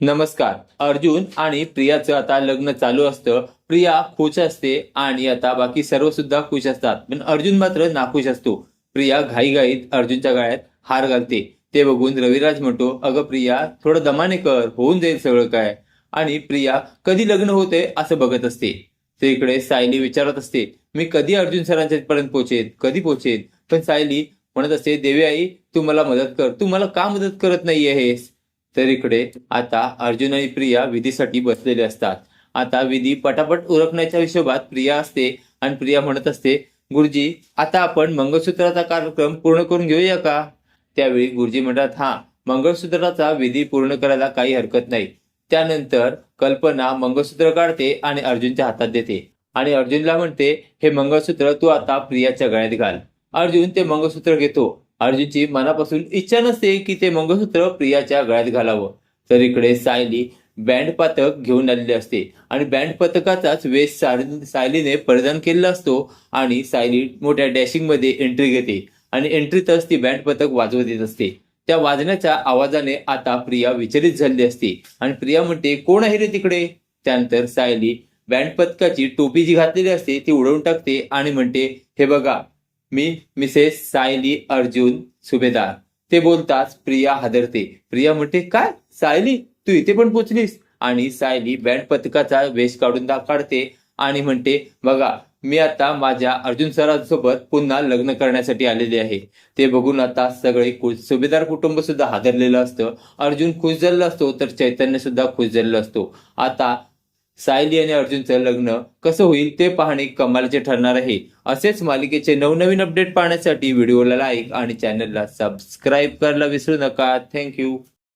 नमस्कार. अर्जुन आणि प्रियाचं आता लग्न चालू असतं. प्रिया खुश असते आणि आता बाकी सर्व सुद्धा खुश असतात. पण अर्जुन मात्र नाखुश असतो. प्रिया घाईघाईत अर्जुनच्या गळ्यात हार घालते. ते बघून रविराज म्हणतो अगं प्रिया थोडं दमाने कर होऊन जाईल सगळं काय? आणि प्रिया कधी लग्न होते असं बघत असते. ते इकडे सायली विचारत असते मी कधी अर्जुन सरांच्या पर्यंत पोहोचेन कधी पोहोचेन पण सायली म्हणत असते देवी आई तू मला मदत कर. तू मला का मदत करत नाही आहेस तर इकडे आता अर्जुन आणि प्रिया विधीसाठी बसलेले असतात. आता विधी पटापट उरकण्याच्या हिशोबात प्रिया असते आणि प्रिया म्हणत असते गुरुजी आता आपण मंगळसूत्राचा कार्यक्रम पूर्ण करून घेऊया का? त्यावेळी गुरुजी म्हणतात हा मंगळसूत्राचा विधी पूर्ण करायला काही हरकत नाही. त्यानंतर कल्पना मंगळसूत्र काढते आणि अर्जुनच्या हातात देते. आणि अर्जुनला म्हणते हे मंगळसूत्र तू आता प्रियाच्या गळ्यात घाल. अर्जुन ते मंगळसूत्र घेतो. अर्जुनची मनापासून इच्छा नसते की ते मंगळसूत्र प्रियाच्या गळ्यात घालावं. तर इकडे सायली बँड पथक घेऊन आलेले असते आणि बँड पथकाचाच वेश सायलीने परिधान केलेला असतो आणि सायली मोठ्या डॅशिंगमध्ये एंट्री घेते आणि एंट्रीतच ती बँड पथक वाजवत येत असते. त्या वाजण्याच्या आवाजाने आता प्रिया विचलित झालेली असते आणि प्रिया म्हणते कोण आहे रे तिकडे? त्यानंतर सायली बँड पथकाची टोपी जी घातलेली असते ती उडवून टाकते आणि म्हणते हे बघा मी मिसेस सायली अर्जुन सुभेदार. ते बोलताच प्रिया हादरते. प्रिया म्हणते काय? सायली तू इथे पण पोचलीस? आणि सायली बँड पथकाचा वेश काढून दा काढते आणि म्हणते बघा मी आता माझ्या अर्जुन सरांसोबत पुन्हा लग्न करण्यासाठी आलेले आहे. ते बघून आता सगळे सुभेदार कुटुंब सुद्धा हादरलेलं असतं. अर्जुन खुश झालेला असतो तर चैतन्य सुद्धा खुश झालेला असतो. आता सायली आणि अर्जुनचं लग्न कसं होईल ते पाहणे कमालाचे ठरणार आहे. असेच मालिकेचे नवनवीन अपडेट पाहण्यासाठी व्हिडिओला लाईक आणि चॅनलला सबस्क्राईब करायला विसरू नका. थँक्यू